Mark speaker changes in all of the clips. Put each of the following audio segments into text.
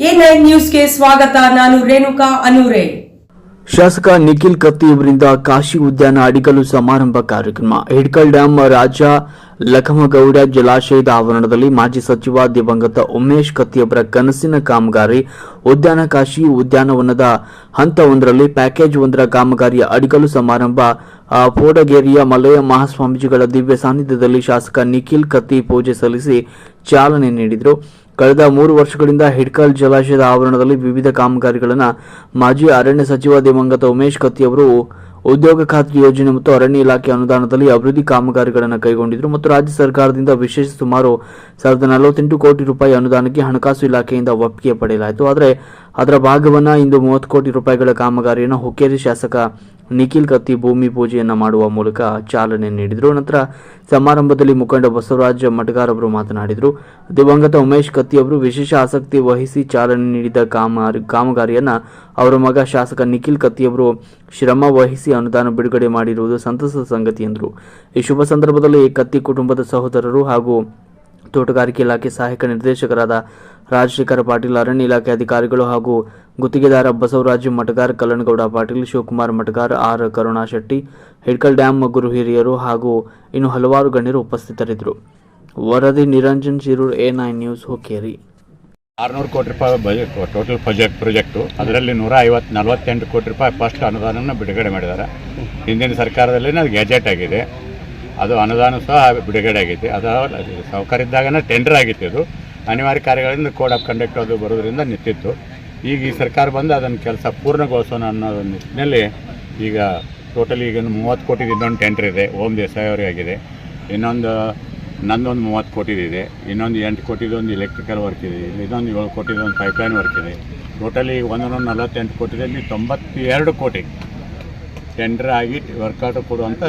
Speaker 1: ಸ್ವಾಗತ, ನಾನು ರೇಣುಕಾ ಅನೂರೆ.
Speaker 2: ಶಾಸಕ ನಿಖಿಲ್ ಕತ್ತಿ ಅವರಿಂದ ಕಾಶಿ ಉದ್ಯಾನ ಅಡಿಗಲು ಸಮಾರಂಭ ಕಾರ್ಯಕ್ರಮ. ಹಿಡ್ಕಲ್ ಡ್ಯಾಂ ರಾಜ ಲಖಮಗೌಡ ಜಲಾಶಯದ ಆವರಣದಲ್ಲಿ ಮಾಜಿ ಸಚಿವ ದಿವಂಗತ ಉಮೇಶ್ ಕತ್ತಿ ಅವರ ಕನಸಿನ ಕಾಮಗಾರಿ. ಉದ್ಯಾನ ಕಾಶಿ ಉದ್ಯಾನವನದ ಹಂತ ಒಂದರಲ್ಲಿ ಪ್ಯಾಕೇಜ್ ಒಂದರ ಕಾಮಗಾರಿಯ ಅಡಿಗಲು ಸಮಾರಂಭ. ಪೋಡಗೇರಿಯ ಮಲಯ ಮಹಾಸ್ವಾಮೀಜಿಗಳ ದಿವ್ಯ ಸಾನ್ನಿಧ್ಯದಲ್ಲಿ ಶಾಸಕ ನಿಖಿಲ್ ಕತ್ತಿ ಪೂಜೆ ಸಲ್ಲಿಸಿ ಚಾಲನೆ ನೀಡಿದರು. ಕಳೆದ ಮೂರು ವರ್ಷಗಳಿಂದ ಹಿಡ್ಕಲ್ ಜಲಾಶಯದ ಆವರಣದಲ್ಲಿ ವಿವಿಧ ಕಾಮಗಾರಿಗಳನ್ನು ಮಾಜಿ ಅರಣ್ಯ ಸಚಿವ ದಿವಂಗತ ಉಮೇಶ್ ಕತ್ತಿ ಅವರು ಉದ್ಯೋಗ ಖಾತ್ರಿ ಯೋಜನೆ ಮತ್ತು ಅರಣ್ಯ ಇಲಾಖೆ ಅನುದಾನದಲ್ಲಿ ಅಭಿವೃದ್ಧಿ ಕಾಮಗಾರಿಗಳನ್ನು ಕೈಗೊಂಡಿದ್ದರು ಮತ್ತು ರಾಜ್ಯ ಸರ್ಕಾರದಿಂದ ವಿಶೇಷ ಸುಮಾರು ಸಾವಿರದ ನಲವತ್ತೆಂಟು ಕೋಟಿ ರೂಪಾಯಿ ಅನುದಾನಕ್ಕೆ ಹಣಕಾಸು ಇಲಾಖೆಯಿಂದ ಒಪ್ಪಿಗೆ ಪಡೆಯಲಾಯಿತು. ಆದರೆ ಅದರ ಭಾಗವನ್ನು ಇಂದು ಮೂವತ್ತು ಕೋಟಿ ರೂಪಾಯಿಗಳ ಕಾಮಗಾರಿಯನ್ನು ಹುಕ್ಕೇರಿ ಶಾಸಕ ನಿಖಿಲ್ ಕತ್ತಿ ಭೂಮಿ ಪೂಜೆಯನ್ನು ಮಾಡುವ ಮೂಲಕ ಚಾಲನೆ ನೀಡಿದರು. ನಂತರ ಸಮಾರಂಭದಲ್ಲಿ ಮುಖಂಡ ಬಸವರಾಜ ಮಟಗಾರ್ ಅವರು ಮಾತನಾಡಿದರು. ದಿವಂಗತ ಉಮೇಶ್ ಕತ್ತಿ ಅವರು ವಿಶೇಷ ಆಸಕ್ತಿ ವಹಿಸಿ ಚಾಲನೆ ನೀಡಿದ ಕಾಮಗಾರಿ ಕಾಮಗಾರಿಯನ್ನು ಅವರ ಮಗ ಶಾಸಕ ನಿಖಿಲ್ ಕತ್ತಿ ಅವರು ಶ್ರಮ ವಹಿಸಿ ಅನುದಾನ ಬಿಡುಗಡೆ ಮಾಡಿರುವುದು ಸಂತಸದ ಸಂಗತಿ ಎಂದರು. ಈ ಶುಭ ಸಂದರ್ಭದಲ್ಲಿ ಕತ್ತಿ ಕುಟುಂಬದ ಸಹೋದರರು ಹಾಗೂ ತೋಟಗಾರಿಕೆ ಇಲಾಖೆ ಸಹಾಯಕ ನಿರ್ದೇಶಕರಾದ ರಾಜಶೇಖರ ಪಾಟೀಲ್, ಅರಣ್ಯ ಇಲಾಖೆ ಅಧಿಕಾರಿಗಳು ಹಾಗೂ ಗುತ್ತಿಗೆದಾರ ಬಸವರಾಜ ಮಟಗಾರ್ ಕಲ್ಲಣಗೌಡ ಪಾಟೀಲ್, ಶಿವಕುಮಾರ್ ಮಟಗಾರ್ ಆರ್ ಕರುಣಾ ಶೆಟ್ಟಿ ಹಿಡ್ಕಲ್ ಡ್ಯಾಮ್ ಗುರು ಹಿರಿಯರು ಹಾಗೂ ಇನ್ನು ಹಲವಾರು ಗಣ್ಯರು ಉಪಸ್ಥಿತರಿದ್ದರು. ವರದಿ Niranjan Shirur, A nine news, Hukkeri.
Speaker 3: ಆರುನೂರು ಕೋಟಿ ರೂಪಾಯಿ ಬಜೆಟ್ ಟೋಟಲ್ ಪ್ರಾಜೆಕ್ಟ್ ಪ್ರಾಜೆಕ್ಟು ಅದರಲ್ಲಿ ನೂರ ಐವತ್ತು, ನಲವತ್ತೆಂಟು ಕೋಟಿ ರೂಪಾಯಿ ಫಸ್ಟ್ ಅನುದಾನನ ಬಿಡುಗಡೆ ಮಾಡಿದ್ದಾರೆ. ಹಿಂದಿನ ಸರ್ಕಾರದಲ್ಲಿ ಅದು ಗೆಜೆಟ್ ಆಗಿದೆ. ಅದು ಅನುದಾನ ಸಹ ಬಿಡುಗಡೆ ಆಗೈತಿ ಅದು ಸೌಕರ್ಯ ಇದ್ದಾಗನೇ ಟೆಂಡರ್ ಆಗಿತ್ತು ಇದು. ಅನಿವಾರ್ಯ ಕಾರ್ಯಗಳಿಂದ ಕೋಡ್ ಆಫ್ ಕಂಡಕ್ಟ್ ಅದು ಬರೋದ್ರಿಂದ ನಿಂತಿತ್ತು. ಈಗ ಈ ಸರ್ಕಾರ ಬಂದು ಅದನ್ನು ಕೆಲಸ ಪೂರ್ಣಗೊಳಿಸೋಣ ಅನ್ನೋ ನಿಟ್ಟಿನಲ್ಲಿ ಈಗ ಟೋಟಲಿ ಈಗ ಒಂದು ಮೂವತ್ತು ಕೋಟಿ ಇನ್ನೊಂದು ಟೆಂಡರ್ ಇದೆ. ಓಮ್ ದೇಸಾಯಿ ಅವರಿಗೆ ಆಗಿದೆ. ಇನ್ನೊಂದು, ನಂದೊಂದು ಮೂವತ್ತು ಕೋಟಿದಿದೆ ಇನ್ನೊಂದು ಎಂಟು ಕೋಟಿದು ಒಂದು ಎಲೆಕ್ಟ್ರಿಕಲ್ ವರ್ಕ್ ಇದೆ. ಇನ್ನೊಂದು ಏಳು ಕೋಟಿದು ಒಂದು ಪೈಪ್ಲೈನ್ ವರ್ಕ್ ಇದೆ. ಟೋಟಲಿ ಒಂದೊಂದು ನಲವತ್ತೆಂಟು ಕೋಟಿದಲ್ಲಿ ತೊಂಬತ್ತೆರಡು ಕೋಟಿ ಟೆಂಡರ್ ಆಗಿ ವರ್ಕೌಟ್ ಕೊಡುವಂಥ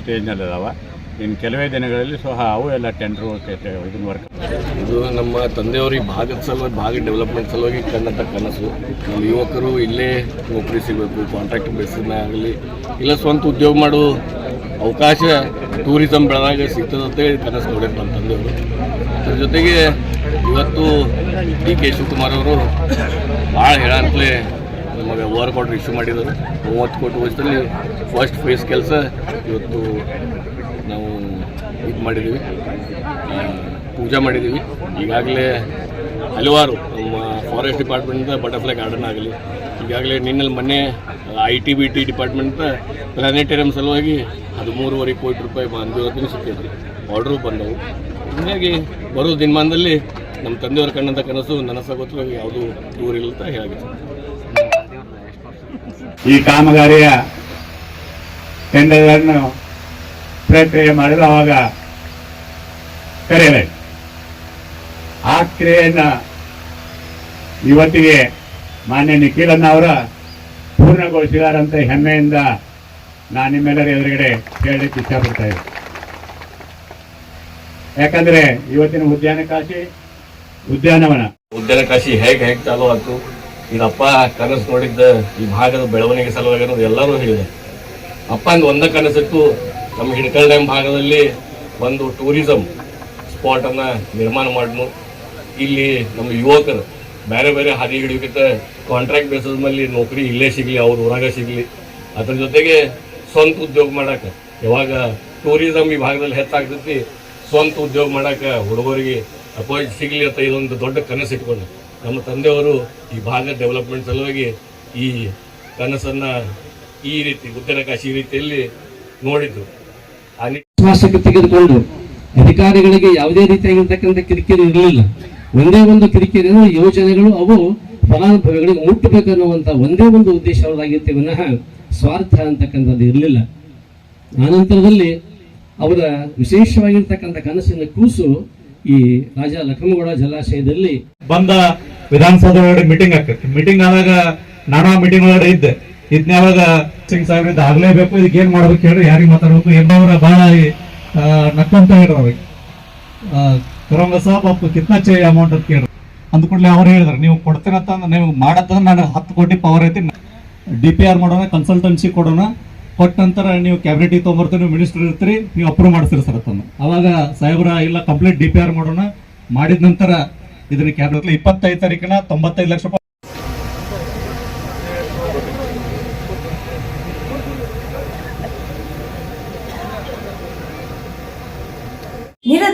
Speaker 3: ಸ್ಟೇಜ್ನಲ್ಲಿ ಅದಾವ ಇನ್ನು ಕೆಲವೇ ದಿನಗಳಲ್ಲಿ ಸಹ ಅವು ಎಲ್ಲ ಟೆಂಡ್ರು ಇದನ್ನು ವರ್ಕ್
Speaker 4: ಇದು ನಮ್ಮ ತಂದೆಯವ್ರಿಗೆ ಭಾಗದ ಸಲುವಾಗಿ ಭಾಗ ಡೆವಲಪ್ಮೆಂಟ್ ಸಲುವಾಗಿ ಕಂಡಂಥ ಕನಸು. ನಮ್ಮ ಯುವಕರು ಇಲ್ಲೇ ನೌಕರಿ ಸಿಗಬೇಕು ಕಾಂಟ್ರಾಕ್ಟ್ ಬೇಸಿನ ಆಗಲಿ, ಇಲ್ಲ ಸ್ವಂತ ಉದ್ಯೋಗ ಮಾಡೋ ಅವಕಾಶ ಟೂರಿಸಂ ಬೆಳೆದಾಗ ಹೇಳಿ ಕನಸು ನೋಡಿದ್ರು ನಮ್ಮ ತಂದೆಯವರು. ಅದ್ರ ಜೊತೆಗೆ ಇವತ್ತು ಡಿ ಕೆ ಶಿವಕುಮಾರ್ ಅವರು ಭಾಳ ಹೇಳಂತಲೇ ನಮಗೆ ವರ್ಕ್ ಆರ್ಡರ್ ಇಶ್ಯೂ ಮಾಡಿದರು. ಮೂವತ್ತು ಕೋಟಿ ವರ್ಷದಲ್ಲಿ ಫಸ್ಟ್ ಫೇಸ್ ಕೆಲಸ ಇವತ್ತು ನಾವು ಇದು ಮಾಡಿದ್ದೀವಿ. ಪೂಜೆ ಮಾಡಿದ್ದೀವಿ. ಈಗಾಗಲೇ ಹಲವಾರು ನಮ್ಮ ಫಾರೆಸ್ಟ್ ಡಿಪಾರ್ಟ್ಮೆಂಟಿಂದ ಬಟರ್ಫ್ಲೈ ಗಾರ್ಡನ್ ಆಗಲಿ, ಈಗಾಗಲೇ ನಿನ್ನಲ್ಲಿ ಮೊನ್ನೆ I T B T department planetarium ಸಲುವಾಗಿ ಹದಿಮೂರುವರೆ ಕೋಟಿ ರೂಪಾಯಿ ಮಂಜೂರಾತಿನೂ ಸಿಕ್ಕಿದ್ರು. ಆರ್ಡ್ರು ಬಂದವು. ಹೀಗಾಗಿ ಬರೋ ದಿನಮಾನದಲ್ಲಿ ನಮ್ಮ ತಂದೆಯವ್ರ ಕಣ್ಣಂಥ ಕನಸು ನನಸಾಗೋತ್ರ ಯಾವುದೂ ದೂರಿಲ್ಲ ಅಂತ ಹೇಳಿ
Speaker 3: ಈ ಕಾಮಗಾರಿಯ ಟೆಂಡರ್ಗಳನ್ನು ಪ್ರಕ್ರಿಯೆ ಮಾಡಿದ್ರು ಅವಾಗ ಕರೆಯಲಾಯಿತು. ಆ ಕ್ರಿಯೆಯನ್ನು ಇವತ್ತಿಗೆ ಮಾನ್ಯ ನಿಖಿಲನ್ನ ಅವರ ಪೂರ್ಣಗೊಳಿಸಿದಾರಂತ ಹೆಮ್ಮೆಯಿಂದ ನಾನು ನಿಮ್ಮೆಲ್ಲರ ಎದುರುಗಡೆ ಹೇಳಲಿಕ್ಕೆ ಇಷ್ಟಪಡ್ತಾ ಇದ್ದೆ ಯಾಕಂದ್ರೆ ಇವತ್ತಿನ ಉದ್ಯಾನ ಕಾಶಿ ಉದ್ಯಾನವನ.
Speaker 4: ಉದ್ಯಾನ ಕಾಶಿ ಹೇಗೆ ಹೇಗೆ ಚಾಲು ಆಯ್ತು ಇದಪ್ಪ ಕನಸು ನೋಡಿದ್ದ ಈ ಭಾಗದ ಬೆಳವಣಿಗೆ ಸಲುವಾಗಿರೋದು ಎಲ್ಲರೂ ಹೇಳಿದೆ. ಅಪ್ಪ ಒಂದ ಕನಸಿತ್ತು ನಮ್ಮ ಹಿಡ್ಕಲ್ ಡ್ಯಾಮ್ ಭಾಗದಲ್ಲಿ ಒಂದು ಟೂರಿಸಂ ಸ್ಪಾಟ್ ಅನ್ನ ನಿರ್ಮಾಣ ಮಾಡ್ನು ಇಲ್ಲಿ ನಮ್ಮ ಯುವಕರು ಬೇರೆ ಬೇರೆ ಹಾದಿ ಹಿಡಿಯೋಕ್ಕಿಂತ ಕಾಂಟ್ರಾಕ್ಟ್ ಬೇಸಿಸ್ ಮೇಲೆ ನೌಕರಿ ಇಲ್ಲೇ ಸಿಗಲಿ, ಅವ್ರ ಊರಾಗ ಸಿಗ್ಲಿ. ಅದ್ರ ಜೊತೆಗೆ ಸ್ವಂತ ಉದ್ಯೋಗ ಮಾಡಾಕ. ಯಾವಾಗ ಟೂರಿಸಮ್ ಈ ಭಾಗದಲ್ಲಿ ಹೆಚ್ಚಾಗ್ತೈತಿ, ಸ್ವಂತ ಉದ್ಯೋಗ ಮಾಡಾಕ ಹುಡುಗರಿಗೆ ಅಪಾಯಿಂಟ್ ಸಿಗ್ಲಿ ಅಂತ ಇದೊಂದು ದೊಡ್ಡ ಕನಸು ಇಟ್ಕೊಂಡು ನಮ್ಮ ತಂದೆಯವರು ಈ ಭಾಗ ಡೆವಲಪ್ಮೆಂಟ್ ಸಲುವಾಗಿ ಈ ಕನಸನ್ನ ಈ ರೀತಿ ಉದ್ಯಾನಕಾಶಿ ಈ ರೀತಿಯಲ್ಲಿ ನಿಟ್ಟಿನಲ್ಲಿ
Speaker 5: ವಿಶ್ವಾಸಕ್ಕೆ ತೆಗೆದುಕೊಂಡು ಅಧಿಕಾರಿಗಳಿಗೆ ಯಾವುದೇ ರೀತಿಯಾಗಿರ್ತಕ್ಕಂಥ ಕಿರಿಕಿರಿ ಇರಲಿಲ್ಲ. ಒಂದೇ ಒಂದು ಕಿರಿಕಿರಿ ಅಂದ್ರೆ ಯೋಜನೆಗಳು ಅವು ಫಲಾನುಭವಿಗಳಿಗೆ ಮುಟ್ಟಬೇಕನ್ನುವಂತ ಒಂದೇ ಒಂದು ಉದ್ದೇಶ ಅವರಾಗಿರ್ತೇವೆ ವಿನಃ ಸ್ವಾರ್ಥ ಅಂತಕ್ಕಂಥದ್ದು ಇರಲಿಲ್ಲ. ಆನಂತರದಲ್ಲಿ ಅವರ ವಿಶೇಷವಾಗಿರ್ತಕ್ಕಂಥ ಕನಸಿನ ಕೂಸು ಈ ರಾಜ ಲಕ್ಷ್ಮಗೌಡ ಜಲಾಶಯದಲ್ಲಿ
Speaker 6: ಬಂದ ವಿಧಾನಸೌಧ ಒಳಗಡೆ ಮೀಟಿಂಗ್ ಆಗ್ತೈತಿ ಮೀಟಿಂಗ್ ಆದಾಗ ನಾನಾ ಮೀಟಿಂಗ್ ಒಳಗಡೆ ಇದ್ದೆ. ಇದ್ನ ಯಾವಾಗ ಸಿಂಗ್ ಸಾಹೇಬ್ರ ಆಗ್ಲೇಬೇಕು ಇದಕ್ಕೆ ಏನ್ ಮಾಡ್ಬೇಕು ಹೇಳ್ರಿ, ಯಾರಿಗೆ ಮಾತಾಡ್ಬೇಕು ಎಂಬವರ ಬಹಳ ನಕ್ಕಂತ ಹೇಳ್ರಿ ಅವ್ರಿಗೆ. ಸಾಬ್ ಅಪ್ಪ ಕಿತ್ನಾ ಚೇ ಅಮೌಂಟ್ ಅಂತ ಕೇಳ್ರಿ. ಅಂದ್ಕೂಡ್ಲೆ ಅವ್ರು ಹೇಳಿದ್ರು, ನೀವು ಕೊಡ್ತೀರಂತ ನೀವು ಮಾಡತ್ತಂದ್ರೆ ನಾನು ಹತ್ತು ಕೋಟಿ ಪವರ್ ಐತಿ ಡಿ ಪಿ ಆರ್ ಮಾಡೋಣ ಕನ್ಸಲ್ಟೆನ್ಸಿ ಕೊಡೋಣ, ಕೊಟ್ಟ ನಂತರ ನೀವು ಕ್ಯಾಬಿನೆಟಿಗೆ ತೊಗೊಂಬರ್ತೀರಿ, ನೀವು ಮಿನಿಸ್ಟರ್ ಇರ್ತೀರಿ, ನೀವು ಅಪ್ರೂವ್ ಮಾಡ್ತೀರಿ ಸರ್ ಅದನ್ನು ಅವಾಗ ಸಾಹೇಬ್ರ, ಇಲ್ಲ ಕಂಪ್ಲೀಟ್ ಡಿ ಪಿ ಆರ್ ಮಾಡೋಣ, ಮಾಡಿದ ನಂತರ ಇದನ್ನ ಕ್ಯಾಬಿನೆಟ್ ಇಪ್ಪತ್ತೈದು ತಾರೀಕಿನ ತೊಂಬತ್ತೈದು ಲಕ್ಷ ರೂಪಾಯಿ